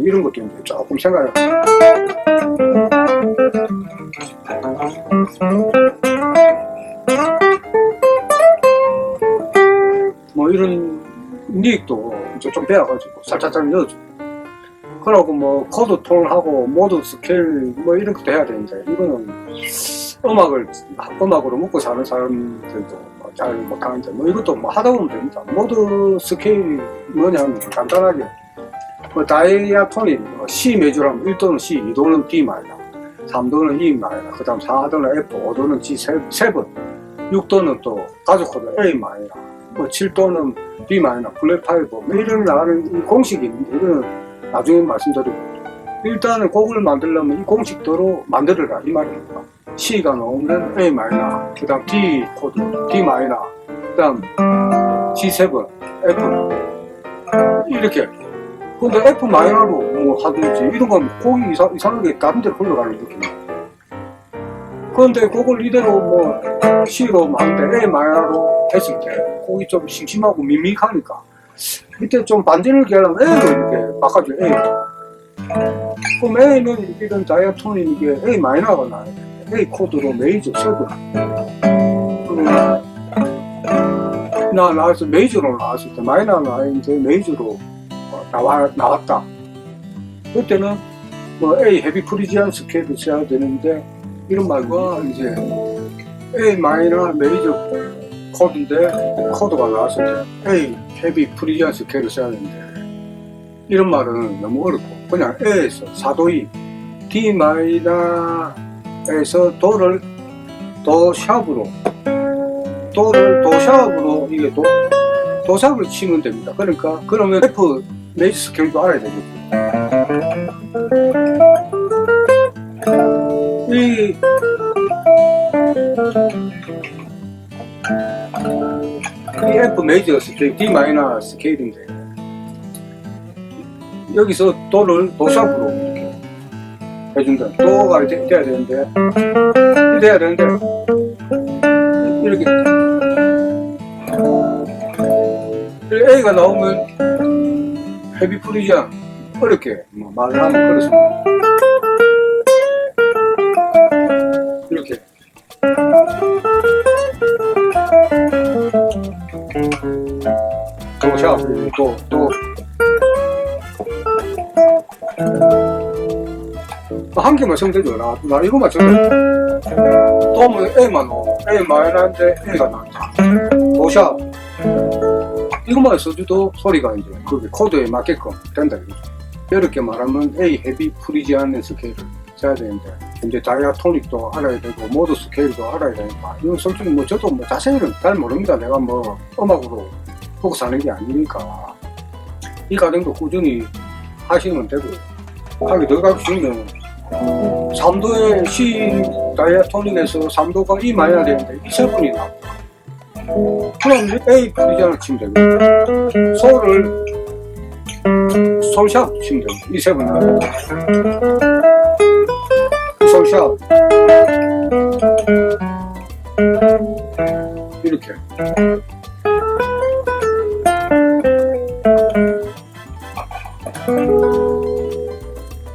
이런 것도 이제 조금 생각을 뭐 이런 니익도 이제 좀 배워가지고 살짝살 넣어주고 그러고 뭐 코드 톤하고 모드 스케일 뭐 이런 것도 해야 되는데 이거는 음악을 음악으로 먹고 사는 사람들도 뭐잘 못하는데 뭐 이것도 뭐 하다 보면 됩니다. 모드 스케일이 뭐냐면 간단하게 뭐 다이아토닉 뭐 C 메주라면 1도는 C, 2도는 D 마이너, 3도는 E 마이너, 그 다음 4도는 F, 5도는 G 7, 6도는 또 가족 코드 A 마이너, 뭐 7도는 B 마이너, 블랙 파이브 뭐 이런 나가는 이 공식이 있는데 이거는 나중에 말씀드리고 일단은 곡을 만들려면 이 공식대로 만들어라 이 말입니다. C가 나오면 A 마이너, 그 다음 D 코드, D 마이너, 그 다음 G7, F 이렇게 근데 F 마이너로 뭐 하든지 이런 건 곡이 이상, 이상하게 다른 데로 흘러가는 느낌이야. 그런데 곡을 이대로 뭐 C로 하는데 A 마이너로 했을 때 곡이 좀 심심하고 밋밋하니까 이때 좀 반전을 기하려면 A로 이렇게 바꿔줘 A. 그럼 A는 이런 다이아토닌 이게 A 마이너가 돼. A 코드로 메이저 세고 나 나와서 메이저로 나왔을 때 마이너 나왔는데 메이저로 어, 나와, 나왔다. 그때는 뭐 A 헤비 프리지안 스케일을 써야 되는데 이런 말과 이제 A 마이너 메이저 코드인데 코드가 때 A 헤비 프리지안 스케일을 써야 되는데 이런 말은 너무 어렵고 그냥 A에서 4도이 D 마이너에서 도를 도 샵으로 도를 도 샵으로 이게 도 도샵을 치면 됩니다. 그러니까 그러면 F 메이저 스케일도 알아야 되겠죠. 이이 F 메이저 스케일, D 마이너 스케일인데 여기서 도를 도샵으로 이렇게 해준다. 도가 돼, 돼야 되는데 돼야 되는데 이렇게 A가 나오면 헤비 프리지안 어렵게 뭐 말을 하면 그렇습니다. 이렇게. 도샵 또또 한 개만 정되죠 나, 나 이거만 정돼 또뭐 A만 넣어 A 마이너인데 A가 나왔다. 도샵 이것만 써줘도 소리가 이제 그게 코드에 맞게끔 된다. 이거죠 이렇게 말하면 A 헤비 프리지 않는 스케일을 써야 되는데 이제 다이아토닉도 알아야 되고 모드 스케일도 알아야 되니까 이건 솔직히 뭐 저도 뭐 자세히는 잘 모릅니다. 내가 뭐 음악으로 보고 사는 게 아니니까. 이 과정도 꾸준히 하시면 되고요. 하게 들어가기 쉬우면 3도의 C 다이아토닉에서 3도가 E 마이너야 되는데 이 세분이 나와 그럼 A 프리지안을 치면 되고 소를 솔샵 치면 되고 이 세분 나와 솔샵 이렇게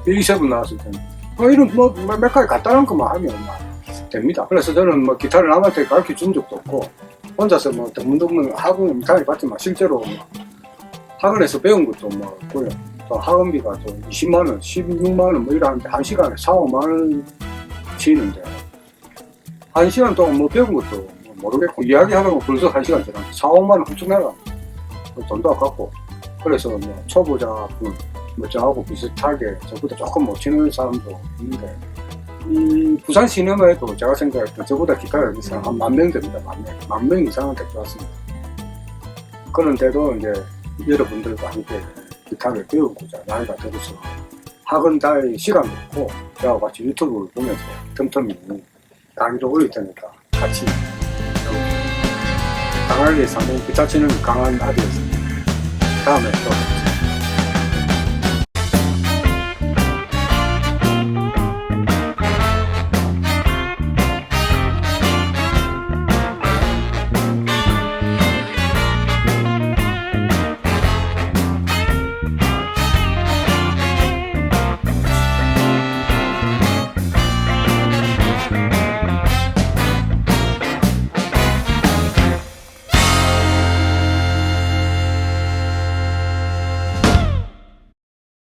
이 세분 나왔을 때는 뭐 이런 뭐몇 가지 간단한 것만 하면 막 됩니다. 그래서 저는 뭐 기타를 남한테 가르쳐 준 적도 없고 혼자서 뭐 드문드문 학원 기타를 봤지만 실제로 뭐 학원에서 배운 것도 뭐 없고요. 또 학원비가 또 20만 원, 16만 원뭐 이러는데 한 시간에 4, 5만 원 치는데 한 시간 동안 뭐 배운 것도 뭐 모르겠고 이야기하다 보면 벌써 한 시간 지났는데 4, 5만 원 훌쩍 나가 돈도 아깝고 그래서 뭐 초보자분 뭐 저하고 비슷하게 저보다 조금 못 치는 사람도 있는데 이 부산 시네마에도 제가 생각할 때 저보다 기타를 이상 한만 명 됩니다. 만 명, 만 명 이상은 될 것 같습니다. 그런데도 이제 여러분들과 함께 기타를 배우고자 나이가 들어서 학원 다닐 시간도 없고 저하고 같이 유튜브를 보면서 틈틈이 강의도 올릴 테니까 같이 강하게 사는 기타 치는 강한 아들이었습니다. 다음에 또